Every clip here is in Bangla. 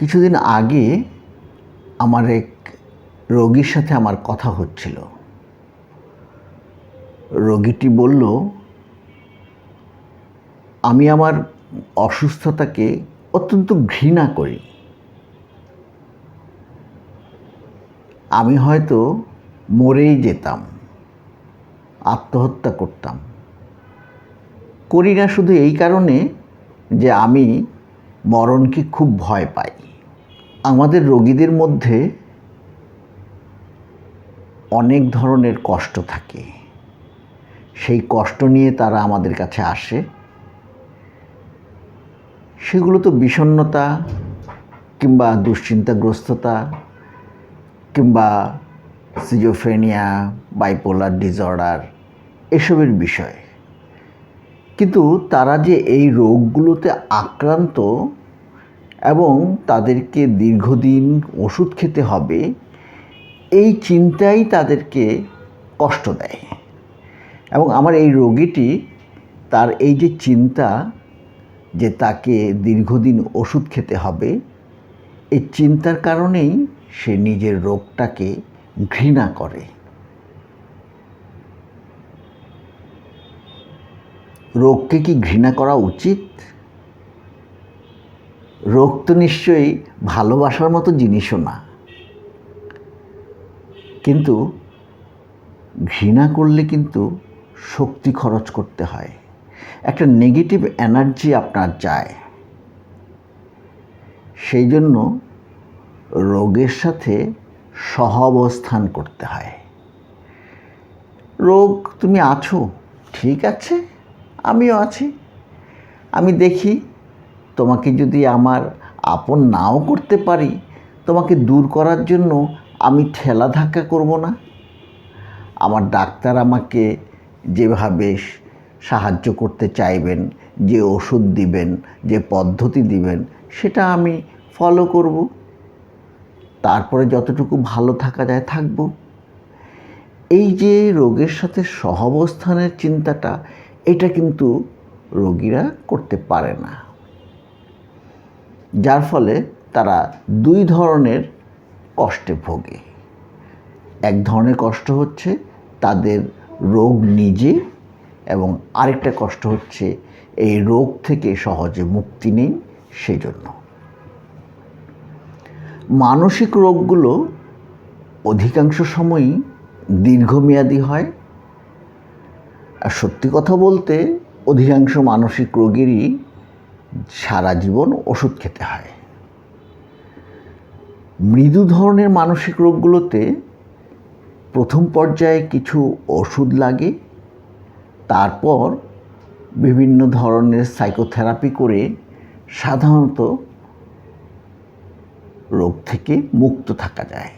কিছুদিন আগে আমার এক রোগীর সাথে আমার কথা হচ্ছিল। রোগীটি বলল, আমি আমার অসুস্থতাকে অত্যন্ত ঘৃণা করি। আমি হয়তো মরেই যেতাম, আত্মহত্যা করতাম। করি না শুধু এই কারণে যে আমি মরণকে খুব ভয় পাই। আমাদের রোগীদের মধ্যে অনেক ধরনের কষ্ট থাকে। সেই কষ্ট নিয়ে তারা আমাদের কাছে আসে। সেগুলো তো বিষণ্ণতা কিংবা দুশ্চিন্তাগ্রস্ততা কিংবা সিজোফ্রেনিয়া বাইপোলার ডিসঅর্ডার এসবের বিষয়। কিন্তু তারা যে এই রোগগুলোতে আক্রান্ত এবং তাদেরকে দীর্ঘদিন ওষুধ খেতে হবে, এই চিন্তাই তাদেরকে কষ্ট দেয়। এবং আমার এই রোগীটি, তার এই যে চিন্তা যে তাকে দীর্ঘদিন ওষুধ খেতে হবে, এই চিন্তার কারণেই সে নিজের রোগটাকে ঘৃণা করে। রোগকে কি ঘৃণা করা উচিত? রোগ তো নিশ্চয়ই ভালোবাসার মতো জিনিসও না। কিন্তু ঘৃণা করলে কিন্তু শক্তি খরচ করতে হয়। একটা নেগেটিভ এনার্জি আপনার যায়। সেই জন্য রোগের সাথে সহাবস্থান করতে হয়। রোগ, তুমি আছো? ঠিক আছে? আমিও আছি। আমি দেখি তোমাকে যদি আমার আপন নাও করতে পারি, তোমাকে দূর করার জন্য আমি ঠেলা ধাক্কা করব না? আমার ডাক্তার আমাকে যেভাবে সাহায্য করতে চাইবেন, যে ওষুধ দিবেন, যে পদ্ধতি দিবেন, সেটা আমি ফলো করব। তারপরে যতটুকু ভালো থাকা যায় থাকব। এই যে রোগের সাথে সহাবস্থানের চিন্তাটা, এটা কিন্তু রোগীরা করতে পারে না। যার ফলে তারা দুই ধরনের কষ্টে ভোগে। এক ধরনের কষ্ট হচ্ছে তাদের রোগ নিজে এবং আরেকটা কষ্ট হচ্ছে এই রোগ থেকে সহজে মুক্তি নেই সেজন্য। মানসিক রোগগুলো অধিকাংশ সময়ই দীর্ঘমেয়াদী হয়। আর সত্যি কথা বলতে অধিকাংশ মানসিক রোগীরই সারা জীবন ওষুধ খেতে হয়। মৃদু ধরনের মানসিক রোগগুলোতে প্রথম পর্যায়ে কিছু ওষুধ লাগে, তারপর বিভিন্ন ধরনের সাইকোথেরাপি করে সাধারণত রোগ থেকে মুক্ত থাকা যায়।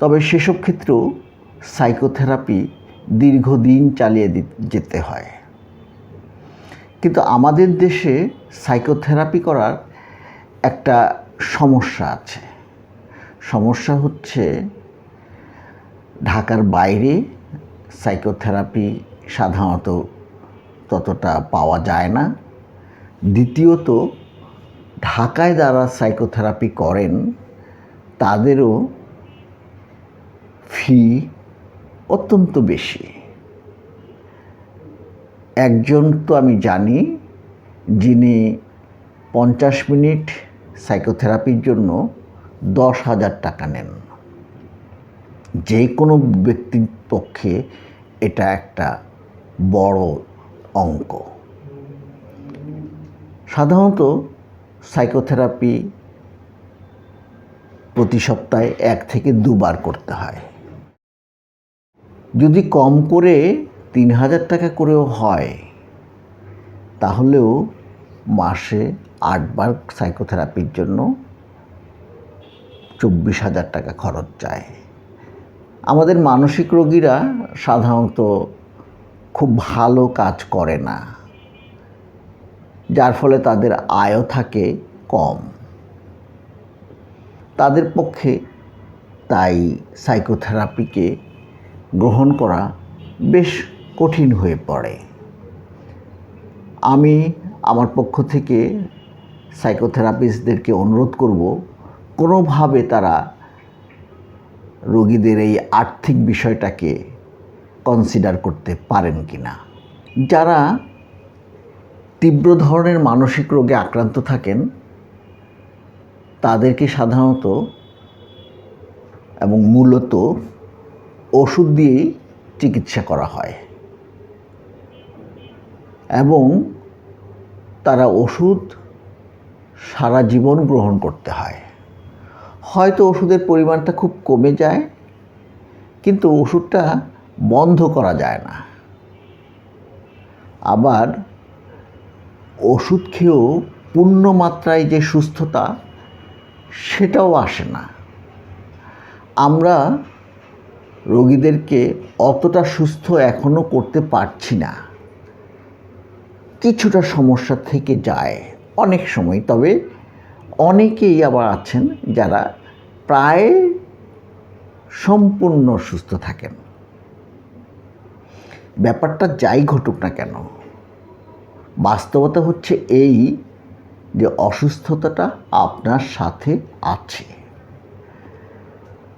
তবে সেসব ক্ষেত্রেও সাইকোথেরাপি দীর্ঘদিন চালিয়ে যেতে হয়। কিন্তু আমাদের দেশে সাইকোথেরাপি করার একটা সমস্যা আছে। সমস্যা হচ্ছে ঢাকার বাইরে সাইকোথেরাপি সাধারণত ততটা পাওয়া যায় না। দ্বিতীয়ত, ঢাকায় যারা সাইকোথেরাপি করেন, তাদেরও ফি অত্যন্ত বেশি। একজন তো আমি জানি যিনি পঞ্চাশ মিনিট সাইকোথেরাপির জন্য দশ হাজার টাকা নেন। যে কোনো ব্যক্তির পক্ষে এটা একটা বড় অঙ্ক। সাধারণত সাইকোথেরাপি প্রতি সপ্তাহে এক থেকে দুবার করতে হয়। যদি কম করে তিন হাজার টাকা করেও হয়। তাহলেও মাসে আটবার সাইকোথেরাপির জন্য চব্বিশ হাজার টাকা খরচ যায়। আমাদের মানসিক রোগীরা সাধারণত খুব ভালো কাজ করে না, যার ফলে তাদের আয়ও থাকে কম। তাদের পক্ষে তাই সাইকোথেরাপিকে গ্রহণ করা বেশ কঠিন হয়ে পড়ে। আমি আমার পক্ষ থেকে সাইকোথেরাপিস্টদেরকে অনুরোধ করব, কোনোভাবে তারা রোগীদের এই আর্থিক বিষয়টাকে কনসিডার করতে পারেন কি না যারা তীব্র ধরনের মানসিক রোগে আক্রান্ত থাকেন, তাদেরকে সাধারণত এবং মূলত ওষুধ দিয়েই চিকিৎসা করা হয়। এবং তারা ওষুধ সারা জীবন গ্রহণ করতে হয়। হয়তো ওষুধের পরিমাণটা খুব কমে যায়, কিন্তু ওষুধটা বন্ধ করা যায় না। আবার ওষুধ খেয়েও পূর্ণ মাত্রায় যে সুস্থতা, সেটাও আসে না। আমরা রোগীদেরকে অতটা সুস্থ এখনও করতে পারছি না। কিছুটা সমস্যা থেকে যায় অনেক সময়। তবে অনেকেই আবার আছেন যারা প্রায় সম্পূর্ণ সুস্থ থাকেন। ব্যাপারটা যাই ঘটুক না কেন, বাস্তবতা হচ্ছে এই যে অসুস্থতাটা আপনার সাথে আছে।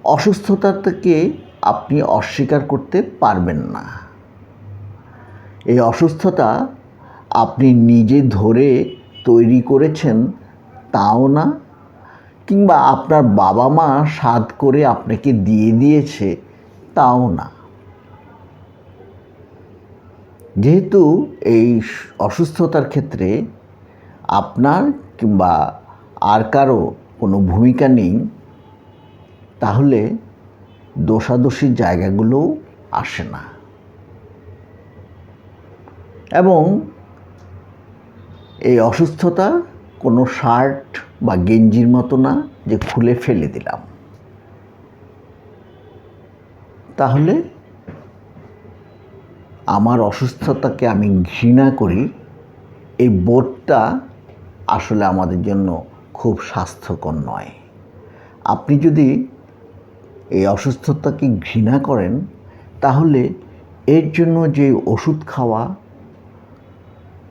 অসুস্থতাটাকে আপনি অস্বীকার করতে পারবেন না। এই অসুস্থতা আপনি নিজে ধরে তৈরি করেছেন তাও না? কিংবা আপনার বাবা মা স্বাদ করে আপনাকে দিয়ে দিয়েছে তাও না? যেহেতু এই অসুস্থতার ক্ষেত্রে আপনার কিংবা আর কারও কোনো ভূমিকা নেই, তাহলে দোষাদোষীর জায়গাগুলোও আসে না। এবং এই অসুস্থতা কোনো শার্ট বা গেঞ্জির মতো না যে খুলে ফেলে দিলাম। তাহলে আমার অসুস্থতাকে আমি ঘৃণা করি, এই বোধটা আসলে আমাদের জন্য খুব স্বাস্থ্যকর নয়। আপনি যদি এই অসুস্থতাকে ঘৃণা করেন, তাহলে এর জন্য যে ওষুধ খাওয়া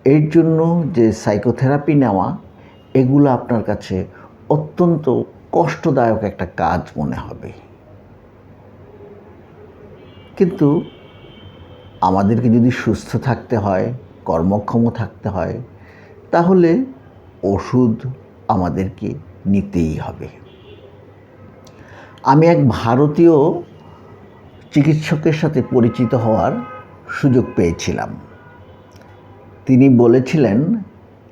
এর জন্য যে সাইকোথেরাপি নেওয়া, এগুলো আপনার কাছে অত্যন্ত কষ্টদায়ক একটা কাজ মনে হবে। কিন্তু আমাদেরকে যদি সুস্থ থাকতে হয়, কর্মক্ষম থাকতে হয়, তাহলে ওষুধ আমাদেরকে নিতেই হবে। আমি এক ভারতীয় চিকিৎসকের সাথে পরিচিত হওয়ার সুযোগ পেয়েছিলাম। তিনি বলেছিলেন,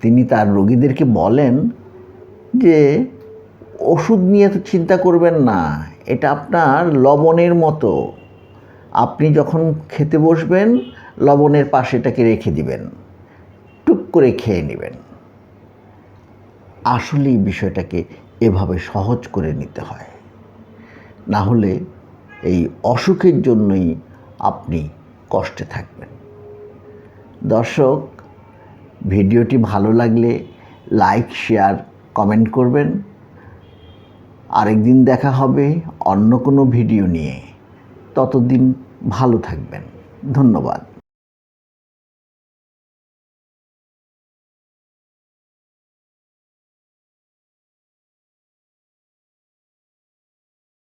তিনি তার রোগীদেরকে বলেন যে, ওষুধ নিয়ে তো চিন্তা করবেন না, এটা আপনার লবণের মতো। আপনি যখন খেতে বসবেন, লবণের পাশে এটাকে রেখে দিবেন, টুক করে খেয়ে নেবেন। আসলেই বিষয়টাকে এভাবে সহজ করে নিতে হয়। না হলে এই অসুখের জন্যই আপনি কষ্টে থাকবেন। দর্শক ভিডিওটি ভালো লাগলে লাইক শেয়ার কমেন্ট করবেন। আরেকদিন দেখা হবে অন্য কোনো ভিডিও নিয়ে। ততদিন ভালো থাকবেন। ধন্যবাদ।